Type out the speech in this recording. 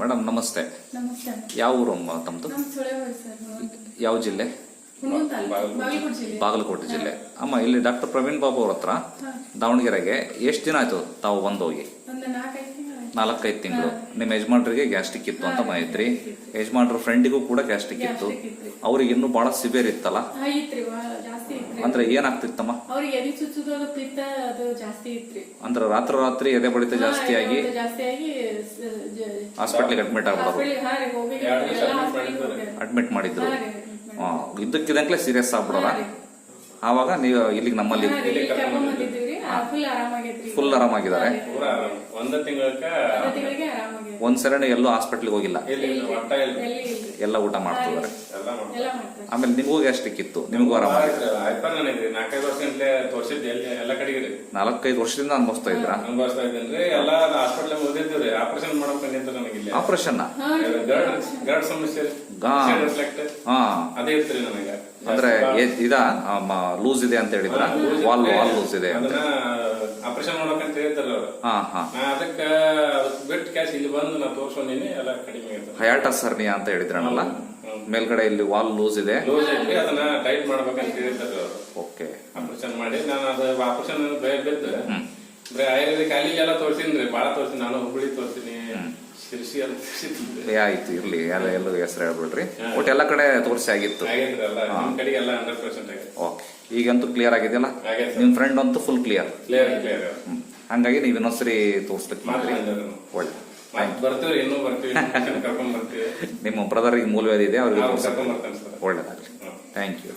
Madam ನಮಸ್ತೆ. ಯಾವ ಊರು ತಮ್ಮದು ಸರ್ ಯಾವ ಜಿಲ್ಲೆ? ಬಾಗಲಕೋಟೆ ಜಿಲ್ಲೆ. ಅಮ್ಮ ಇಲ್ಲಿ ಡಾಕ್ಟರ್ ಪ್ರವೀಣ್ ಬಾಬು ಅವ್ರ ಹತ್ರ ದಾವಣಗೆರೆಗೆ ಎಷ್ಟು ದಿನ ಆಯ್ತು ತಾವು ಬಂದು ಹೋಗಿ ಒಂದು ನಾಲ್ಕೈದು ತಿಂಗಳು ನಿಮ್ಮ ಯಜಮಾನ್ರಿಗೆ ಗ್ಯಾಸ್ಟ್ರಿಕ್ ಇತ್ತು ಅಂತ ಮಾಹಿತಿ ಯಜಮಾನ್ರ ಫ್ರೆಂಡಿಗೂ ಕೂಡ ಗ್ಯಾಸ್ಟ್ರಿಕ್ Gastric ಇತ್ತು. ಅವ್ರಿಗೆ ಇನ್ನೂ ಬಹಳ ಸಿವಿಯರ್ ಇತ್ತಲ್ಲ? ಅಂದ್ರೆ ಏನಾಗ್ತಿತ್ತಮ್ಮ? ಅವ್ರಿಗೆ ಎದಿ ಚುಚ್ಚುದೋದು ಪಿತ್ತ ಅದು ಜಾಸ್ತಿ ಇತ್ರಿ. ಅಂದ್ರೆ ರಾತ್ರಿ ರಾತ್ರಿ ಎದೆ ಬಡಿತ ಜಾಸ್ತಿ ಆಗಿ ಜಾಸ್ತಿ ಆಗಿ ಹಾಸ್ಪಿಟ್ಲಿಗೆ ಅಡ್ಮಿಟ್ ಆಗ್ಬಿಡೋದು. ಅಡ್ಮಿಟ್ ಮಾಡಿದ್ರು. ಇದ್ದಕ್ಕಿದಂಕ್ಲೆ ಸೀರಿಯಸ್ ಆಗ್ಬಿಡೋದ? ಆವಾಗ ನೀವು ಇಲ್ಲಿಗೆ ನಮ್ಮಲ್ಲಿ ಫುಲ್ ಆರಾಮಾಗಿದ್ದಾರೆ? ಒಂದ ಸರಣಿ ಎಲ್ಲೂ ಹಾಸ್ಪಿಟ್ಲಿಗೆ ಹೋಗಿಲ್ಲ? ಎಲ್ಲಿ ಊಟ ಮಾಡ್ತಿದ್ದಾರೆ. ಆಮೇಲೆ ನಿಮಗೂ ಗ್ಯಾಸ್ಟ್ರಿಕ್ ಇತ್ತು. ನಿಮಗೂ ಆರಾಮ ಆಯ್ತು. ನನಗೆ ನಾಲ್ಕೈದು ವರ್ಷ ತೋರ್ಸಿದ್ದೆ ಎಲ್ಲಿ ಎಲ್ಲ ಕಡೆಗೆ ರೀ ನಾಲ್ಕೈದು ವರ್ಷದಿಂದ ಅನ್ಭವಿಸ್ತಾ ಇದ್ರ ಅನುಭವಿಸ್ತಾ ಇದ್ದೇನೆ ಎಲ್ಲ ಹಾಸ್ಪಿಟ್ಲ್ ಓದಿದ್ದೀವಿ ಆಪರೇಷನ್ ಮಾಡಕ್ ನಿಂತು ನನಗೆ ಇಲ್ಲಿ ಆಪರೇಷನ್ ರೀ. ಗರ್ಡ್ ಗರ್ಡ್ ಸಮಸ್ಯೆ. ರಿಫ್ಲೆಕ್ಟ್ ಹಾ. ಅದೇ ಇತ್ತು ನನಗೆ ಅಂದ್ರೆ ಇದ? ಲೂಸ್ ಇದೆ ಅಂತ ಹೇಳಿದ್ರ? ವಾಲ್ ವಾಲ್ ಲೂಸ್ ಇದೆ ಅಂತ. ಆಪರೇಷನ್ ಮಾಡಬೇಕಂತ ಹೇಳ್ತಾರ ಅವ್ರು. ಹಾ ಹಾ. ಅದಕ್ಕ ಬಿಟ್ಟು ಕ್ಯಾಶ್ ಇಲ್ಲಿ ಬಂದು ನಾ ತೋರ್ಸ್ಕೊಂಡಿನಿ ಎಲ್ಲ ಕಡಿಮೆ ಹಯಾಟಸ್ ಸರ್ನಿಯಾ ಅಂತ ಹೇಳಿದ್ರಲ್ಲ. ಮೇಲ್ಗಡೆ ಇಲ್ಲಿ ವಾಲ್ ಲೂಸ್ ಇದೆ. ಲೂಸ್ ಐತಿ ಅದನ್ನ ಟೈಟ್ ಮಾಡ್ಬೇಕಂತ ಹೇಳ್ತಾರೆ ಅವ್ರು. ಓಕೆ ಆಪರೇಷನ್ ಮಾಡಿ ನಾನು ಅದು ಆಪರೇಷನ್ ಭಯ ಬಿದ್ದು ಬರೀ ಆಯುರ್ವೇದಿಕ್ ಅಲ್ಲಿ ಎಲ್ಲ ತೋರ್ಸಿನ್ರಿ ಬಾಳ ತೋರ್ಸಿನಿ ನಾನು ಹುಬ್ಬಳ್ಳಿ ತೋರ್ಸಿನಿ. ಶಿರ್ಸಿ ಅಂತ ತೋರ್ಸಿದ್ರಿ ಆಯ್ತು ಇರ್ಲಿ ಎಲ್ಲ ಎಲ್ಲೂ ಹೆಸರು ಹೇಳ್ಬಿಡ್ರಿ. ಒಟ್ಟು ಎಲ್ಲ ಕಡೆ ತೋರಿಸಿ ಆಗಿತ್ತು. ಆಗೈತ್ರಿ ಎಲ್ಲ ನಿಮ್ ಕಡೆಗೆ ಎಲ್ಲ ಹಂಡ್ರೆಡ್ ಪರ್ಸೆಂಟ್ ಆಗೈತೆ ಓಕೆ ಈಗಂತೂ ಕ್ಲಿಯರ್ ಆಗಿದೆಯಲ್ಲ? ಆಗೈತೆ ನಿಮ್ ಫ್ರೆಂಡ್ ಅಂತೂ ಫುಲ್ ಕ್ಲಿಯರ್ ಕ್ಲಿಯರ್ ಕ್ಲಿಯರ್ ಹಂಗಾಗಿ ನೀವು ಇನ್ನೊಂದ್ಸರಿ ತೋರಿಸ್ಲಿಕ್ಕೆ ಮಾಡ್ರಿ ಒಳ್ಳೆ. ಮತ್ತೆ ಬರ್ತೀವ್ರಿ ಇನ್ನೂ ಬರ್ತೀವಿ ಕರ್ಕೊಂಡ್ ಬರ್ತೀವಿ. ನಿಮ್ಮ ಬ್ರದರ್ ಮೂಲವೇದ ಇದೆ ಅವ್ರಿಗೆ ಒಳ್ಳೇದಾಗಲಿ. Thank you